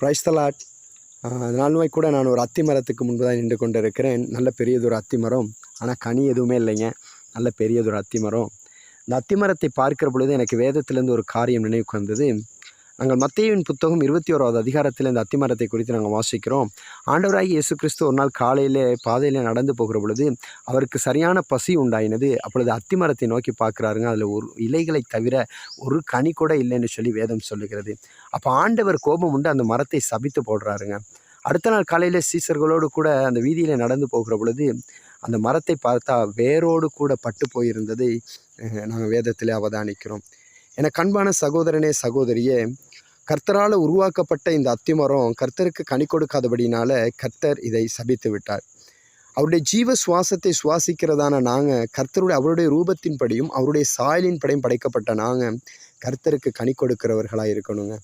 Price தலாட் நாளுமாய் கூட நான் ஒரு அத்தி மரத்துக்கு முன்பு தான் நின்று கொண்டு இருக்கிறேன் நல்ல பெரியதொரு அத்தி மரம் ஆனால் கனி எதுவுமே இல்லைங்க. நல்ல பெரியதொரு அத்தி மரம் இந்த அத்தி மரத்தை பார்க்கிற பொழுது எனக்கு வேதத்திலேருந்து ஒரு காரியம் நினைவுக்கு வந்தது. நாங்கள் மத்தியவின் புத்தகம் இருபத்தி ஓராவது அதிகாரத்தில் இந்த அத்திமரத்தை குறித்து நாங்கள் வாசிக்கிறோம். ஆண்டவராகி இயேசு கிறிஸ்து ஒரு நாள் காலையிலே பாதையில் நடந்து போகிற பொழுது அவருக்கு சரியான பசி உண்டாயினது. அப்பொழுது அத்திமரத்தை நோக்கி பார்க்குறாருங்க அதில் ஒரு இலைகளை தவிர ஒரு கனி கூட இல்லைன்னு சொல்லி வேதம் சொல்லுகிறது. அப்போ ஆண்டவர் கோபம் உண்டு அந்த மரத்தை சபித்து போடுறாருங்க. அடுத்த நாள் காலையில் சீசர்களோடு கூட அந்த வீதியில் நடந்து போகிற பொழுது அந்த மரத்தை பார்த்தா வேரோடு கூட பட்டு போயிருந்ததை நாங்கள் வேதத்தில் அவதானிக்கிறோம். என கண்பான சகோதரனே சகோதரியே கர்த்தரால் உருவாக்கப்பட்ட இந்த அத்திமரம் கர்த்தருக்கு கனி கொடுக்காதபடினால கர்த்தர் இதை சபித்து விட்டார். அவருடைய ஜீவ சுவாசத்தை சுவாசிக்கிறதான நாங்கள் கர்த்தருடைய அவருடைய ரூபத்தின்படியும் அவருடைய சாயலின் படியும் படைக்கப்பட்ட நாங்கள் கர்த்தருக்கு கனி கொடுக்கிறவர்களாக இருக்கணுங்க.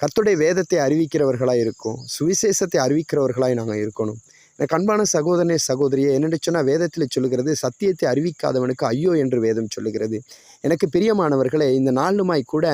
கர்த்தருடைய வேதத்தை அறிவிக்கிறவர்களாக இருக்கும். சுவிசேஷத்தை அறிவிக்கிறவர்களாய் நாங்கள் இருக்கணும். எனக்கு அன்பான சகோதரனே சகோதரியே என்னென்னு சொன்னால் வேதத்தில் சொல்லுகிறது சத்தியத்தை அறிவிக்காதவனுக்கு ஐயோ என்று வேதம் சொல்லுகிறது. எனக்கு பிரியமானவர்களே இந்த நாளுமாய் கூட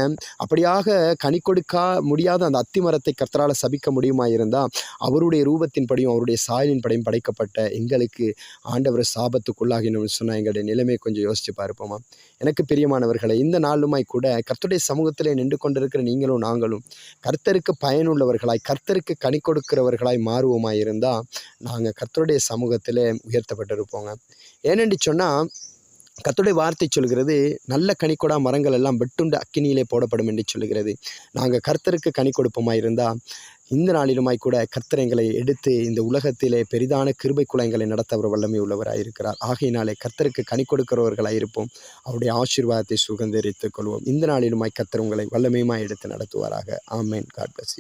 அப்படியாக கனி கொடுக்க முடியாத அந்த அத்திமரத்தை கர்த்தரால் சபிக்க முடியுமா இருந்தால் அவருடைய ரூபத்தின் படியும் அவருடைய சாயலின் படியும் படைக்கப்பட்ட எங்களுக்கு ஆண்டவர் சாபத்துக்குள்ளாகினோம்னு சொன்னால் எங்களுடைய நிலைமை கொஞ்சம் யோசித்து பார்ப்போமா? எனக்கு பிரியமானவர்களே இந்த நாளுமாய் கூட கர்த்தருடைய சமூகத்தில் நின்று கொண்டிருக்கிற நீங்களும் நாங்களும் கர்த்தருக்கு பயனுள்ளவர்களாய் கர்த்தருக்கு கனி கொடுக்கிறவர்களாய் மாறுவோமாயிருந்தால் நாங்கள் கர்த்தருடைய சமூகத்தில் உயர்த்தப்பட்டிருப்போங்க. ஏனென்று சொன்னால் கத்துடைய வார்த்தை சொல்கிறது நல்ல கனிக்கொடா மரங்கள் எல்லாம் வெட்டுண்டு அக்கினியிலே போடப்படும் என்று சொல்கிறது. நாங்கள் கர்த்தருக்கு கனி கொடுப்போமா இருந்தால் இந்த நாளிலுமாய் கூட கர்த்தர் எங்களை எடுத்து இந்த உலகத்திலே பெரிதான கிருபை குலங்களை நடத்தவர் வல்லமை உள்ளவராக இருக்கிறார். ஆகையினாலே கர்த்தருக்கு கனி கொடுக்கிறவர்களாக இருப்போம். அவருடைய ஆசீர்வாதத்தை சுகந்தரித்துக் கொள்வோம். இந்த நாளிலுமாய் கர்த்தர் உங்களை வல்லமையுமாய் எடுத்து நடத்துவாராக. ஆமேன். God bless